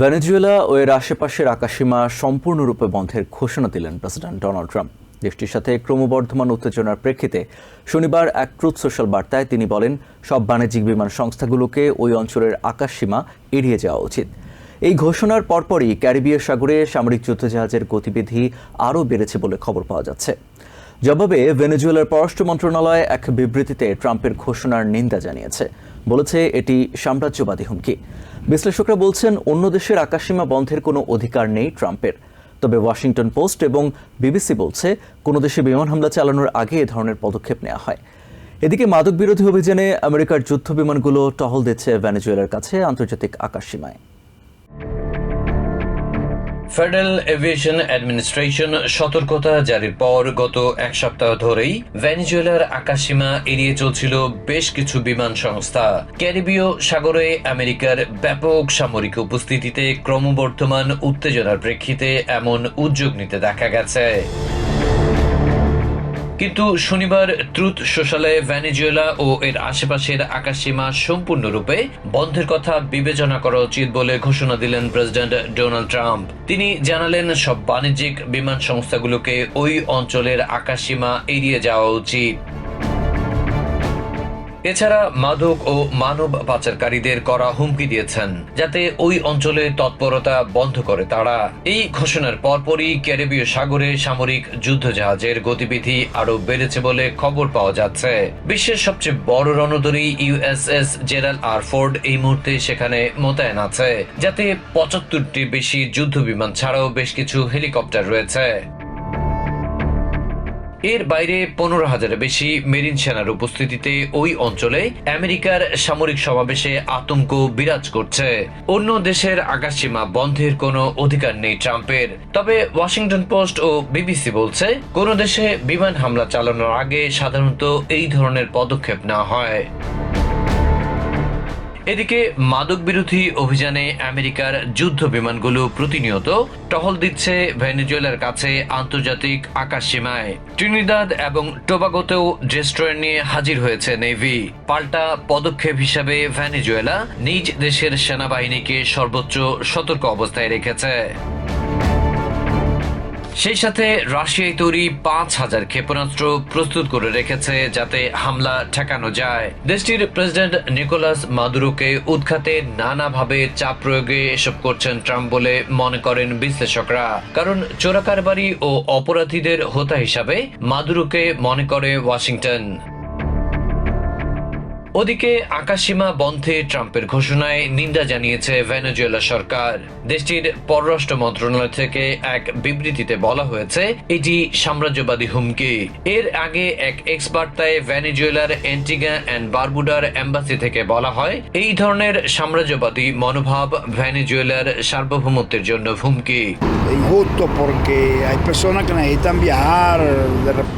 Venezuela ও এর আশেপাশের আকাশসীমা সম্পূর্ণরূপে বন্ধের ঘোষণা দিলেন প্রেসিডেন্ট ডোনাল্ড ট্রাম্প। দেশটির সাথে ক্রমবর্ধমান উত্তেজনার প্রেক্ষিতে শনিবার এক ট্রুথ সোশ্যাল বার্তায় তিনি বলেন, সব বাণিজ্যিক বিমান সংস্থাগুলোকে ওই অঞ্চলের আকাশসীমা এড়িয়ে যাওয়া উচিত। এই ঘোষণার পরপরই ক্যারিবীয় সাগরে সামরিক যুদ্ধজাহাজের গতিবিধি আরও বেড়েছে বলে খবর পাওয়া যাচ্ছে। জবাবে ভেনেজুয়েলার পররাষ্ট্র মন্ত্রণালয় এক বিবৃতিতে ট্রাম্পের ঘোষণার নিন্দা জানিয়েছে। বলেছে, এটি সাম্রাজ্যবাদী হুমকি। বিশ্লেষকরা বলছেন, অন্য দেশের আকাশসীমা বন্ধের কোনো অধিকার নেই ট্রাম্পের। তবে ওয়াশিংটন পোস্ট এবং বিবিসি বলছে, কোনো দেশে বিমান হামলা চালানোর আগে এ ধরনের পদক্ষেপ নেওয়া হয়। এদিকে মাদক বিরোধী অভিযানে আমেরিকার যুদ্ধ বিমানগুলো টহল দিচ্ছে ভেনেজুয়েলার কাছে আন্তর্জাতিক আকাশসীমায়। ফেডারেল এভিয়েশন অ্যাডমিনিস্ট্রেশন সতর্কতা জারির পর গত এক সপ্তাহ ধরেই ভেনিজুয়েলার আকাশসীমা এড়িয়ে চলছিল বেশ কিছু বিমান সংস্থা। ক্যারিবীয় সাগরে আমেরিকার ব্যাপক সামরিক উপস্থিতিতে ক্রমবর্ধমান উত্তেজনার প্রেক্ষিতে এমন উদ্যোগ নিতে দেখা গেছে। কিন্তু শনিবার ত্রুত সোশ্যালে ভ্যানিজুয়েলা ও এর আশেপাশের আকাশসীমা সম্পূর্ণরূপে বন্ধের কথা বিবেচনা করা উচিত বলে ঘোষণা দিলেন প্রেসিডেন্ট ডোনাল্ড ট্রাম্প। তিনি জানালেন, সব বাণিজ্যিক বিমান সংস্থাগুলোকে ওই অঞ্চলের আকাশসীমা এড়িয়ে যাওয়া উচিত। এছাড়া মাদক ও মানব পাচারকারীদের করা হুমকি দিয়েছেন, যাতে ওই অঞ্চলে তৎপরতা বন্ধ করে তারা। এই ঘোষণার পরপরই ক্যারিবীয় সাগরে সামরিক যুদ্ধজাহাজের গতিবিধি আরও বেড়েছে বলে খবর পাওয়া যাচ্ছে। বিশ্বের সবচেয়ে বড় রণদরী ইউএসএস জেরাল আর ফোর্ড এই মুহূর্তে সেখানে মোতায়েন আছে, যাতে পঁচাত্তরটি বেশি যুদ্ধ বিমান ছাড়াও বেশ কিছু হেলিকপ্টার রয়েছে। এর বাইরে পনেরো হাজারের বেশি মেরিন সেনার উপস্থিতিতে ওই অঞ্চলে আমেরিকার সামরিক সমাবেশে আতঙ্ক বিরাজ করছে। অন্য দেশের আকাশসীমা বন্ধের কোনো অধিকার নেই ট্রাম্পের। তবে ওয়াশিংটন পোস্ট ও বিবিসি বলছে, কোন দেশে বিমান হামলা চালানোর আগে সাধারণত এই ধরনের পদক্ষেপ না হয়। এদিকে মাদক বিরোধী অভিযানে আমেরিকার যুদ্ধ বিমানগুলো প্রতিনিয়ত টহল দিচ্ছে ভেনেজুয়েলার কাছে আন্তর্জাতিক আকাশ সীমায় ট্রিনিদাদ এবং টোবাগোতেও ডেস্ট্রয়ার নিয়ে হাজির হয়েছে নেভি। পাল্টা পদক্ষেপ হিসাবে ভেনেজুয়েলা নিজ দেশের সেনাবাহিনীকে সর্বোচ্চ সতর্ক অবস্থায় রেখেছে। সেই সাথে রাশিয়ায় তৈরি পাঁচ হাজার ক্ষেপণাস্ত্র প্রস্তুত করে রেখেছে যাতে হামলা ঠেকানো যায়। দেশটির প্রেসিডেন্ট নিকোলাস মাদুরোকে উৎখাতে নানাভাবে চাপ প্রয়োগে এসব করছেন ট্রাম্প বলে মনে করেন বিশ্লেষকরা। কারণ চোরাকারবারি ও অপরাধীদের হোতা হিসাবে মাদুরোকে মনে করে ওয়াশিংটন। ওদিকে আকাশসীমা বন্ধে ট্রাম্পের ঘোষণায় নিন্দা জানিয়েছে ভেনেজুয়েলা সরকার। দেশটির পররাষ্ট্র মন্ত্রণালয় থেকে এক বিবৃতিতে বলা হয়েছে এটি সাম্রাজ্যবাদী হুমকি। এর আগে এক এক্স বার্তায় ভেনেজুয়েলার অ্যান্টিগা অ্যান্ড বারবুডার এম্বাসি থেকে বলা হয় এই ধরনের সাম্রাজ্যবাদী মনোভাব ভেনেজুয়েলার সার্বভৌমত্বের জন্য হুমকি।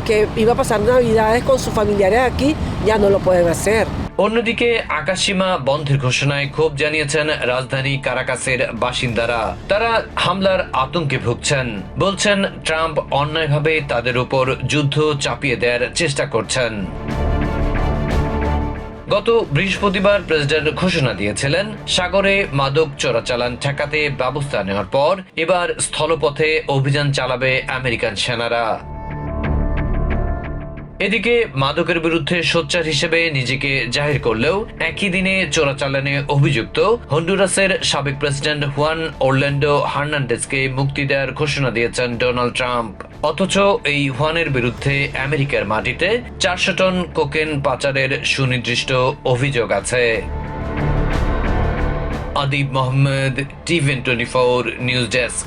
que iba a pasar navidades con sus familiares aquí, ya no lo pueden hacer. অন্যদিকে আকাশসীমা বন্ধের ঘোষণায় ক্ষোভ জানিয়েছেন রাজধানী কারাকাসের বাসিন্দারা। তারা হামলার আতঙ্কে ভুগছেন। বলছেন, ট্রাম্প অন্যায়ভাবে তাদের উপর যুদ্ধ চাপিয়ে দেওয়ার চেষ্টা করছেন। গত বৃহস্পতিবার প্রেসিডেন্ট ঘোষণা দিয়েছিলেন, সাগরে মাদক চোরাচালান ঠেকাতে ব্যবস্থা নেওয়ার পর এবার স্থলপথে অভিযান চালাবে আমেরিকান সেনারা। এদিকে মাদকের বিরুদ্ধে সোচ্চার হিসেবে নিজেকে জাহির করলেও একই দিনে চোরাচালানে অভিযুক্ত হন্ডুরাসের সাবেক প্রেসিডেন্ট হুয়ান ওরল্যান্ডো হার্নান্ডেসকে মুক্তি দেওয়ার ঘোষণা দিয়েছেন ডোনাল্ড ট্রাম্প। অথচ এই হুয়ানের বিরুদ্ধে আমেরিকার মাটিতে চারশো টন কোকেন পাচারের সুনির্দিষ্ট অভিযোগ আছে। Adib Mohammad TVN twenty four news desk.